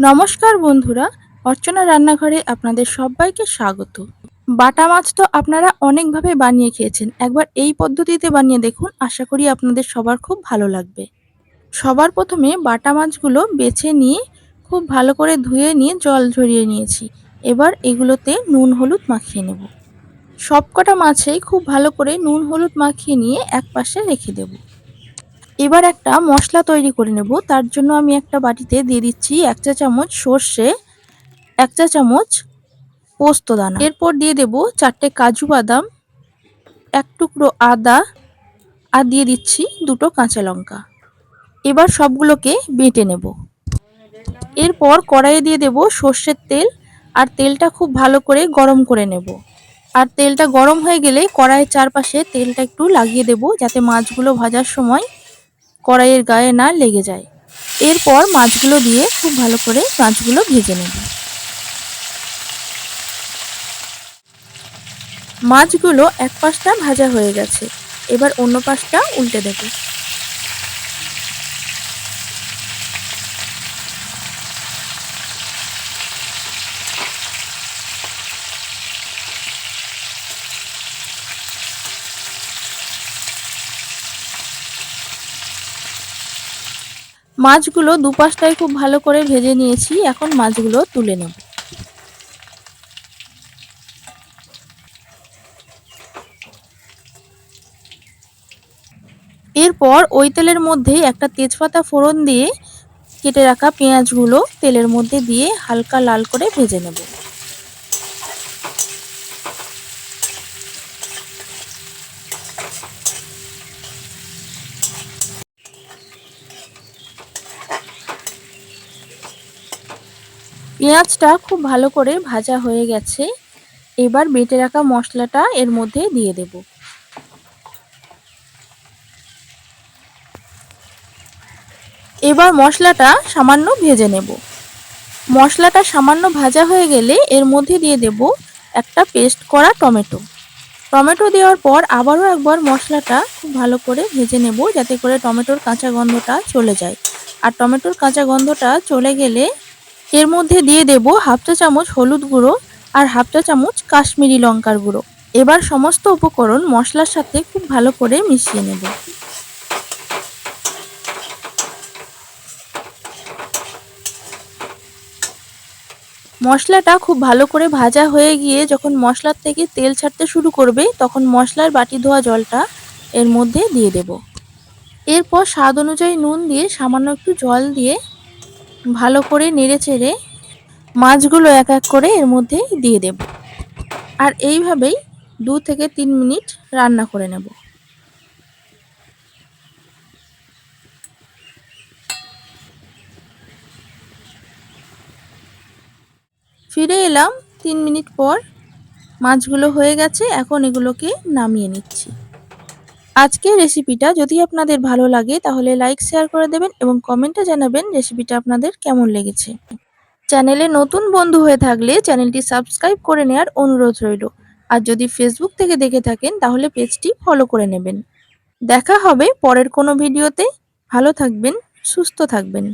নমস্কার বন্ধুরা, অর্চনা রান্নাঘরে আপনাদের সবাইকে স্বাগত। বাটা মাছ তো আপনারা অনেকভাবে বানিয়ে খেয়েছেন। একবার এই পদ্ধতিতে বানিয়ে দেখুন, আশা করি আপনাদের সবার খুব ভালো লাগবে। সবার প্রথমে বাটা মাছগুলো বেছে নিয়ে, খুব ভালো করে ধুয়ে নিয়ে জল ঝরিয়ে নিয়েছি। এবার এগুলোতে নুন হলুদ মাখিয়ে নেব। সবকটা মাছেই খুব ভালো করে নুন হলুদ মাখিয়ে নিয়ে এক পাশে রেখে দেবো। এবার একটা মশলা তৈরি করে নেব। তার জন্য আমি একটা বাটিতে দিয়ে দিচ্ছি এক চা চামচ সর্ষে, এক চা চামচ পোস্ত দানা। এরপর দিয়ে দেব চারটে কাজু বাদাম, এক টুকরো আদা, আর দিয়ে দিচ্ছি দুটো কাঁচা লঙ্কা। এবার সবগুলোকে বেটে নেব। এরপর কড়াইয়ে দিয়ে দেব সর্ষের তেল, আর তেলটা খুব ভালো করে গরম করে নেব। আর তেলটা গরম হয়ে গেলে কড়াইয়ের চারপাশে তেলটা একটু লাগিয়ে দেব, যাতে মাছগুলো ভাজার সময় কড়াইয়ের গায়ে না লেগে যায়। এরপর মাছগুলো দিয়ে খুব ভালো করে মাছগুলো ভেজে নেব। মাছগুলো এক পাশটা ভাজা হয়ে গেছে। এবার অন্য পাশটা উল্টে দেবো। মাছগুলো দুপাশটায় খুব ভালো করে ভেজে নিয়েছি, এখন মাছগুলো তুলে নেব। এরপর ওই তেলের মধ্যে একটা তেজপাতা ফোড়ন দিয়ে কেটে রাখা পেঁয়াজগুলো তেলের মধ্যে দিয়ে হালকা লাল করে ভেজে নেব। পেঁয়াজটা খুব ভালো করে ভাজা হয়ে গেছে। এবার বেটে রাখা মশলাটা এর মধ্যে দিয়ে দেব। এবার মশলাটা সামান্য ভেজে নেব। মশলাটা সামান্য ভাজা হয়ে গেলে এর মধ্যে দিয়ে দেব একটা পেস্ট করা টমেটো। টমেটো দেওয়ার পর আবারও একবার মশলাটা খুব ভালো করে ভেজে নেব যাতে করে টমেটোর কাঁচা গন্ধটা চলে যায়। আর টমেটোর কাঁচা গন্ধটা চলে গেলে এর মধ্যে দিয়ে দেব হাফ চা চামচ হলুদ গুঁড়ো আর হাফ চা চামচ কাশ্মীরি লঙ্কার গুঁড়ো। এবার সমস্ত উপকরণ মশলার সাথে খুব ভালো করে মিশিয়ে নেব। মশলাটা খুব ভালো করে ভাজা হয়ে গিয়ে যখন মশলার থেকে তেল ছাড়তে শুরু করবে, তখন মশলার বাটি ধোয়া জলটা এর মধ্যে দিয়ে দেব। এরপর স্বাদ অনুযায়ী নুন দিয়ে সামান্য একটু জল দিয়ে ভালো করে নেড়ে চেড়ে মাছগুলো এক এক করে এর মধ্যে দিয়ে দেব। আর এইভাবেই দু থেকে তিন মিনিট রান্না করে নেব। ফিরে এলাম, তিন মিনিট পর মাছগুলো হয়ে গেছে, এখন এগুলোকে নামিয়ে নিচ্ছি। আজকের রেসিপিটা যদি আপনাদের ভালো লাগে, তাহলে লাইক শেয়ার করে দেবেন এবং কমেন্টে জানাবেন রেসিপিটা আপনাদের কেমন লেগেছে। চ্যানেলে নতুন বন্ধু হয়ে থাকলে চ্যানেলটি সাবস্ক্রাইব করে নেওয়ার অনুরোধ রইল। আর যদি ফেসবুক থেকে দেখে থাকেন, তাহলে পেজটি ফলো করে নেবেন। দেখা হবে পরের কোনো ভিডিওতে ভালো থাকবেন, সুস্থ থাকবেন।